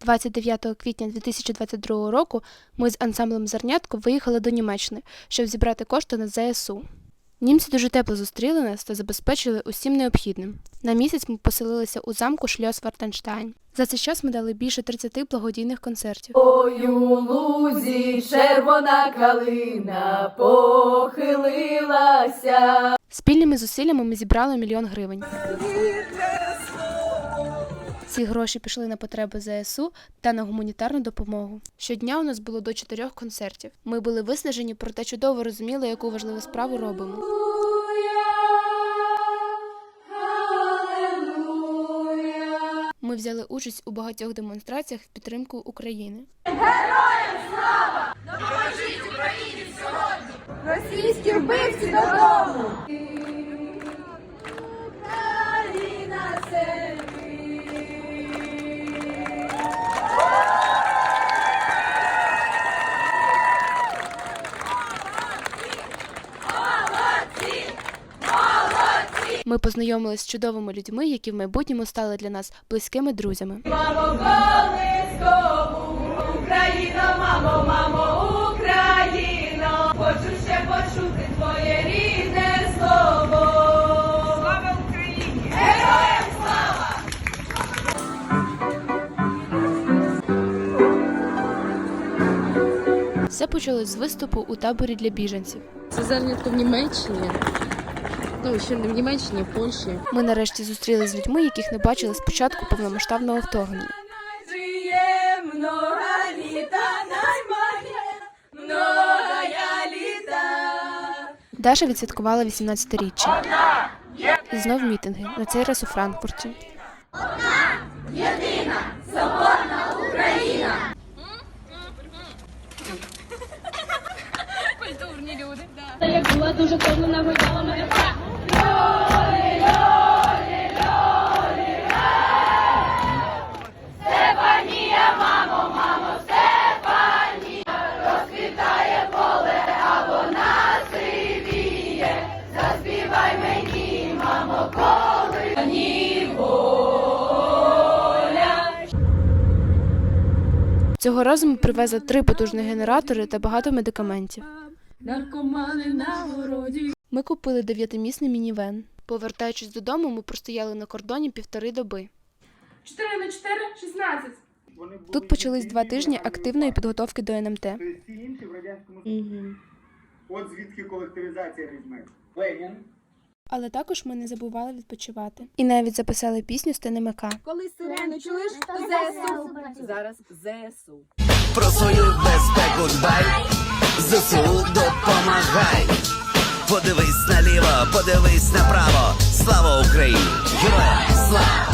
29 квітня 2022 року ми з ансамблем Зернятко виїхали до Німеччини, щоб зібрати кошти на ЗСУ. Німці дуже тепло зустріли нас та забезпечили усім необхідним. На місяць ми поселилися у замку Шльос Вартенштайн. За цей час ми дали більше 30 благодійних концертів. Ой, у лузі червона калина похилилася. Спільними зусиллями ми зібрали мільйон гривень. Ці гроші пішли на потреби ЗСУ та на гуманітарну допомогу. Щодня у нас було до чотирьох концертів. Ми були виснажені, проте чудово розуміли, яку важливу справу робимо. Ми взяли участь у багатьох демонстраціях в підтримку України. Героям слава! Допоможіть Україні сьогодні! Російські вбивці додому. Ми познайомилися з чудовими людьми, які в майбутньому стали для нас близькими друзями. Мамо, колискову, Україна, мамо, мамо, Україно, хочу ще почути твоє рідне слово. Слава Україні! Героям слава! Все почалось з виступу у таборі для біженців. Це зернятко в Німеччині. Ну, ще не в Німеччині, в Польщі. Ми нарешті зустрілися з людьми, яких не бачили з початку повномасштабного вторгнення. Много літа, літа. Даша відсвяткувала 18-річчя. І знов мітинги, на цей раз у Франкфурті. як була дуже втомлена, гойдала мене. Цього разу ми привезли три потужні генератори та багато медикаментів. Наркомани на городі. Ми купили дев'ятимісний мінівен. Повертаючись додому, ми простояли на кордоні півтори доби. 4 на 4 – 16. Тут почались два тижні активної підготовки до НМТ. Тобто інші в радянському От звідки колективізація візьме. Ленін. Але також ми не забували відпочивати. І навіть записали пісню з ТНМК. Коли сирену чуєш, то ЗСУ. Зараз ЗСУ. Про свою безпеку дбай, ЗСУ допомагай. Подивись наліво, подивись направо. Слава Україні! Героям слава!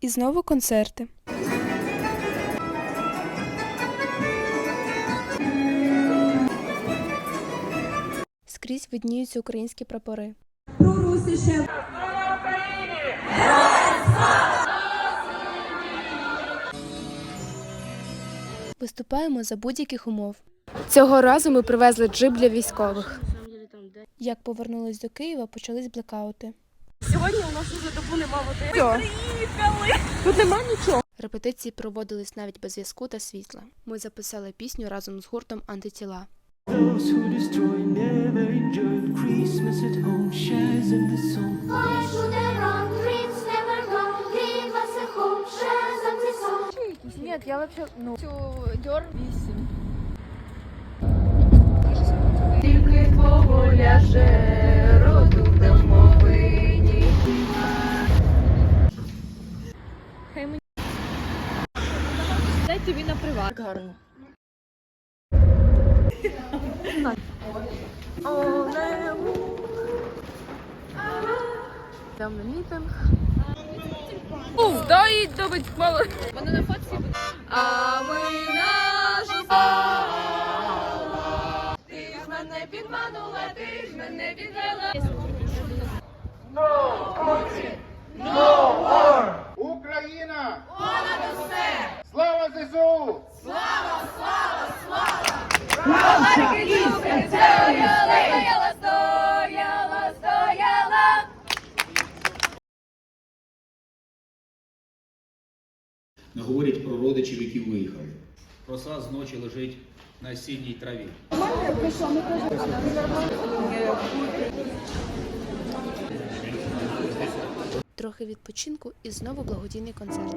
І знову концерти. Скрізь видніються українські прапори. Виступаємо за будь-яких умов. Цього разу ми привезли джип для військових. Як повернулись до Києва, почались блекаути. Сьогодні у нас уже добу нема води. Приїхали! Тут нема нічого. Репетиції проводились навіть без зв'язку та світла. Ми записали пісню разом з гуртом антитіла. Those who destroy never enjoyed Christmas at home, shares in the song. Why should I run? Dreams never gone. Leave us at home. Shares of the song. Ні, я вообще, ну, дьор вісім. Тільки твого ляже роду домовині. Дай тобі на приват. Гарно. Там на мітинг. Уф, дай добить мало. Вони на фотці. А ми на слава. Говорять про родичів, які виїхали. Роса з ночі лежить на осінній траві. Трохи відпочинку і знову благодійний концерт.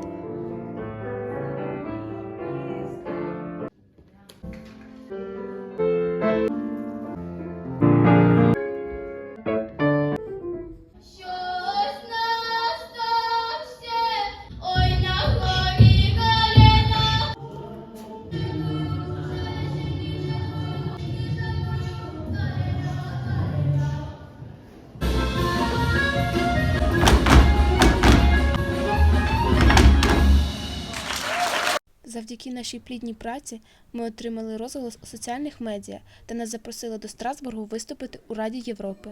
Завдяки нашій плідній праці ми отримали розголос у соціальних медіа та нас запросили до Страсбургу виступити у Раді Європи.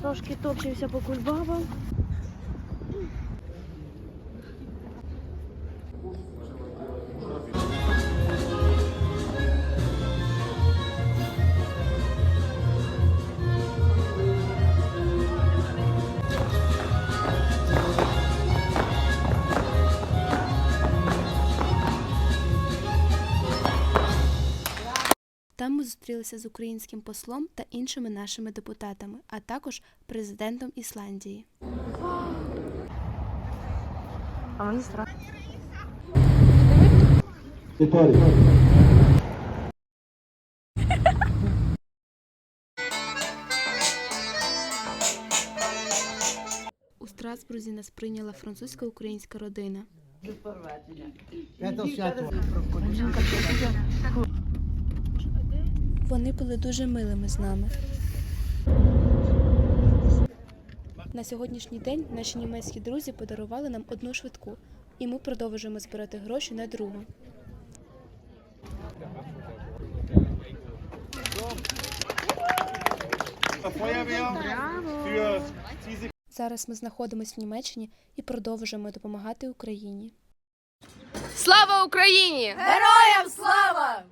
Трошки топчемося по кульбабам. Ми зустрілися з українським послом та іншими нашими депутатами, а також президентом Ісландії. У Страсбурзі нас прийняла французько-українська родина. Вони були дуже милими з нами. На сьогоднішній день наші німецькі друзі подарували нам одну швидку, і ми продовжуємо збирати гроші на другу. Зараз ми знаходимося в Німеччині і продовжуємо допомагати Україні. Слава Україні! Героям слава!